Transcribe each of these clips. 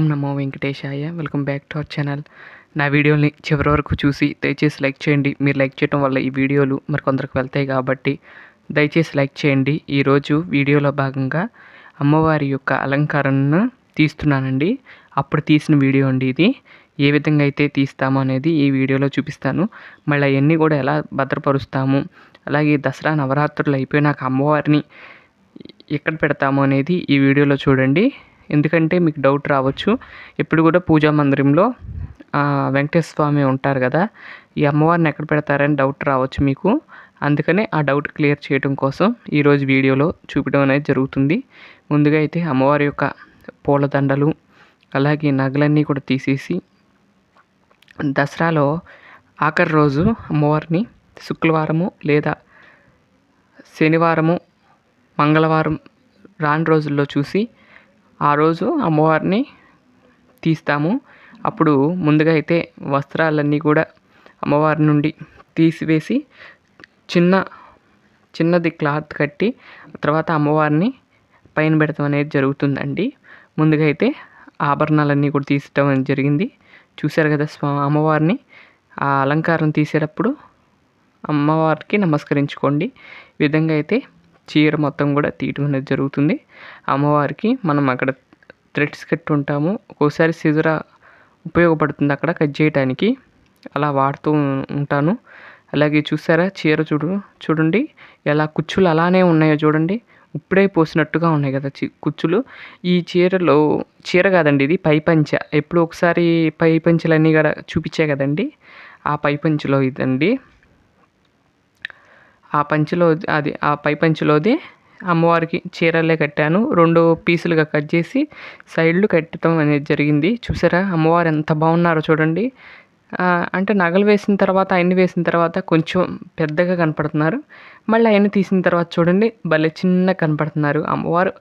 ఓం నమో వెంకటేశాయ. Welcome back to our channel. నా వీడియోని చివరి వరకు చూసి దయచేసి లైక్ చేయండి. మీరు లైక్ చేయడం వల్ల ఈ వీడియోలు మరి కొందరికి వెళ్తాయి కాబట్టి దయచేసి లైక్ చేయండి. ఈరోజు వీడియోలో భాగంగా అమ్మవారి యొక్క అలంకరణను తీస్తున్నానండి. అప్పుడు తీసిన వీడియో అండి ఇది. ఏ విధంగా అయితే తీస్తామో అనేది ఈ వీడియోలో చూపిస్తాను. మళ్ళీ అవన్నీ కూడా ఎలా భద్రపరుస్తాము అలాగే దసరా నవరాత్రులు అయిపోయినాక అమ్మవారిని ఎక్కడ పెడతాము అనేది ఈ వీడియోలో చూడండి. ఎందుకంటే మీకు డౌట్ రావచ్చు. ఎప్పుడు కూడా పూజా మందిరంలో వెంకటేశ్వర స్వామి ఉంటారు కదా ఈ అమ్మవారిని ఎక్కడ పెడతారని డౌట్ రావచ్చు మీకు. అందుకనే ఆ డౌట్ క్లియర్ చేయడం కోసం ఈరోజు వీడియోలో చూపించడం అనేది జరుగుతుంది. ముందుగా అయితే అమ్మవారి యొక్క పూలదండలు అలాగే నగలన్నీ కూడా తీసేసి దసరాలో ఆఖరి రోజు అమ్మవారిని శుక్రవారము లేదా శనివారము మంగళవారం రాని రోజుల్లో చూసి ఆ రోజు అమ్మవారిని తీస్తాము. అప్పుడు ముందుగా అయితే వస్త్రాలన్నీ కూడా అమ్మవారి నుండి తీసివేసి చిన్న చిన్నది క్లాత్ కట్టి తర్వాత అమ్మవారిని పైన పెడతాం అనేది జరుగుతుందండి. ముందుగా అయితే ఆభరణాలన్నీ కూడా తీసటం అనేది జరిగింది. చూశారు కదా స్వా అమ్మవారిని ఆ అలంకారం తీసేటప్పుడు అమ్మవారికి నమస్కరించుకోండి. ఈ విధంగా అయితే చీర మొత్తం కూడా తీయటం అనేది జరుగుతుంది. అమ్మవారికి మనం అక్కడ థ్రెడ్స్ కట్టి ఉంటాము ఒక్కోసారి సిజరా ఉపయోగపడుతుంది అక్కడ కట్ చేయడానికి అలా వాడుతూ ఉంటాను. అలాగే చూసారా? చీర చూడు చూడండి. ఎలా కుచ్చులు అలానే ఉన్నాయో చూడండి. ఇప్పుడే పోసినట్టుగా ఉన్నాయి కదా చి కుచ్చులు. ఈ చీరలో చీర కాదండి ఇది పై పంచ ఎప్పుడు ఒకసారి పై పంచలన్నీ కూడా చూపించే కదండి. ఆ పై పంచలో ఇదండి. ఆ పంచలో అది ఆ పై పంచలోది అమ్మవారికి చీరలే కట్టాను. రెండు పీసులుగా కట్ చేసి సైడ్లు కట్టడం అనేది జరిగింది. చూసారా అమ్మవారు ఎంత బాగున్నారో చూడండి. అంటే నగలు వేసిన తర్వాత అయన్ని వేసిన తర్వాత కొంచెం పెద్దగా కనపడుతున్నారు. మళ్ళీ ఆయన్ని తీసిన తర్వాత చూడండి భలే చిన్న కనపడుతున్నారు. అమ్మవారు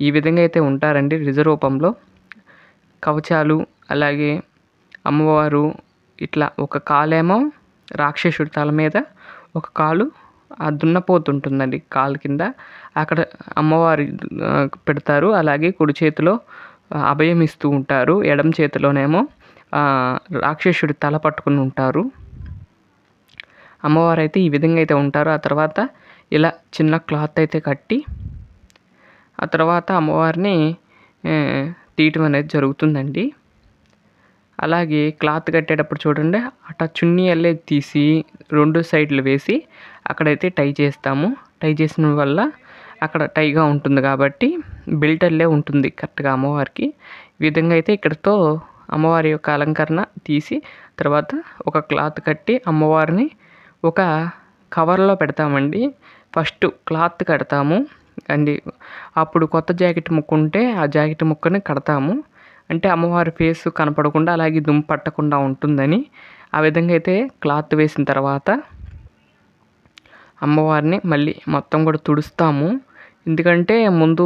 ఈ విధంగా అయితే ఉంటారండి నిజ రూపంలో కవచాలు అలాగే అమ్మవారు ఇట్లా ఒక కాలేమో రాక్షసుడి తల మీద ఒక కాలు ఆ దున్నపోతుంటుందండి కాలు కింద. అక్కడ అమ్మవారి పెడతారు. అలాగే కుడి చేతిలో అభయం ఇస్తూ ఉంటారు. ఎడమ చేతిలోనేమో రాక్షసుడి తల పట్టుకుని ఉంటారు. అమ్మవారు అయితే ఈ విధంగా అయితే ఉంటారు. ఆ తర్వాత ఇలా చిన్న క్లాత్ అయితే కట్టి ఆ తర్వాత అమ్మవారిని తీయటం అనేది జరుగుతుందండి. అలాగే క్లాత్ కట్టేటప్పుడు చూడండి అట్లా చున్నీ అల్లే తీసి రెండు సైడ్లు వేసి అక్కడైతే టై చేస్తాము. టై చేసిన వల్ల అక్కడ టైగా ఉంటుంది కాబట్టి బెల్ట్ అల్లే ఉంటుంది కరెక్ట్గా అమ్మవారికి. ఈ విధంగా అయితే ఇక్కడతో అమ్మవారి యొక్క అలంకరణ తీసి తర్వాత ఒక క్లాత్ కట్టి అమ్మవారిని ఒక కవర్లో పెడతామండి. ఫస్ట్ క్లాత్ కడతాము. అండి అప్పుడు కొత్త జాకెట్ ముక్కుంటే ఆ జాకెట్ ముక్కని కడతాము. అంటే అమ్మవారి ఫేస్ కనపడకుండా అలాగే దుమ్ము పట్టకుండా ఉంటుందని ఆ విధంగా అయితే క్లాత్ వేసిన తర్వాత అమ్మవారిని మళ్ళీ మొత్తం కూడా తుడుస్తాము. ఎందుకంటే ముందు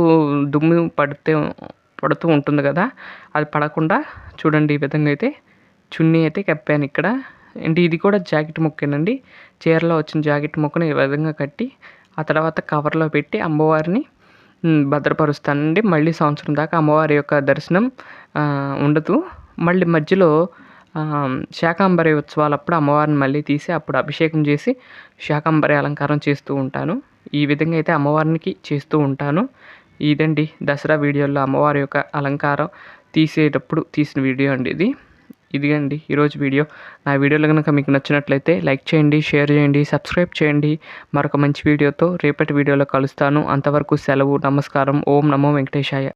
దుమ్ము పడితే పడుతూ ఉంటుంది కదా అది పడకుండా చూడండి ఈ విధంగా అయితే చున్నీ అయితే కప్పాను ఇక్కడ. అంటే ఇది కూడా జాకెట్ ముక్కేనండి. చీరలో వచ్చిన జాకెట్ ముక్కను ఈ విధంగా కట్టి ఆ తర్వాత కవర్లో పెట్టి అమ్మవారిని భద్రపరుస్తానండి. మళ్ళీ సంవత్సరం దాకా అమ్మవారి యొక్క దర్శనం ఉండదు. మళ్ళీ మధ్యలో శాకాంబరి ఉత్సవాలప్పుడు అమ్మవారిని మళ్ళీ తీసి అప్పుడు అభిషేకం చేసి శాకాంబరి అలంకారం చేస్తూ ఉంటాను. ఈ విధంగా అయితే అమ్మవారికి చేస్తూ ఉంటాను. ఇదండి దసరా వీడియోలో అమ్మవారి యొక్క అలంకారం తీసేటప్పుడు తీసిన వీడియో అండి ఇది. ఇదిగండి ఈరోజు వీడియో. నా వీడియోలు కనుక మీకు నచ్చినట్లయితే లైక్ చేయండి షేర్ చేయండి సబ్స్క్రైబ్ చేయండి. మరొక మంచి వీడియోతో రేపటి వీడియోలో కలుస్తాను. అంతవరకు సెలవు నమస్కారం. ఓం నమో వెంకటేశాయ.